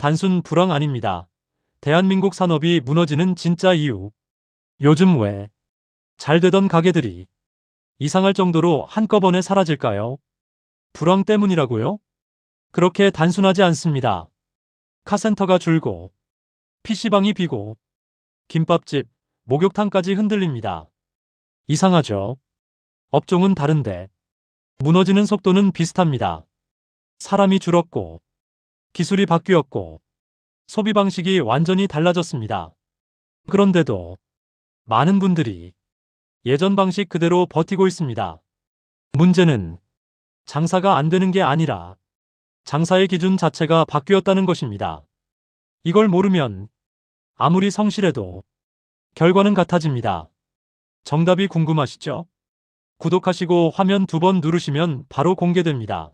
단순 불황 아닙니다. 대한민국 산업이 무너지는 진짜 이유. 요즘 왜 잘 되던 가게들이 이상할 정도로 한꺼번에 사라질까요? 불황 때문이라고요? 그렇게 단순하지 않습니다. 카센터가 줄고, PC방이 비고, 김밥집, 목욕탕까지 흔들립니다. 이상하죠? 업종은 다른데, 무너지는 속도는 비슷합니다. 사람이 줄었고, 기술이 바뀌었고, 소비 방식이 완전히 달라졌습니다. 그런데도 많은 분들이 예전 방식 그대로 버티고 있습니다. 문제는 장사가 안 되는 게 아니라 장사의 기준 자체가 바뀌었다는 것입니다. 이걸 모르면 아무리 성실해도 결과는 같아집니다. 정답이 궁금하시죠? 구독하시고 화면 두 번 누르시면 바로 공개됩니다.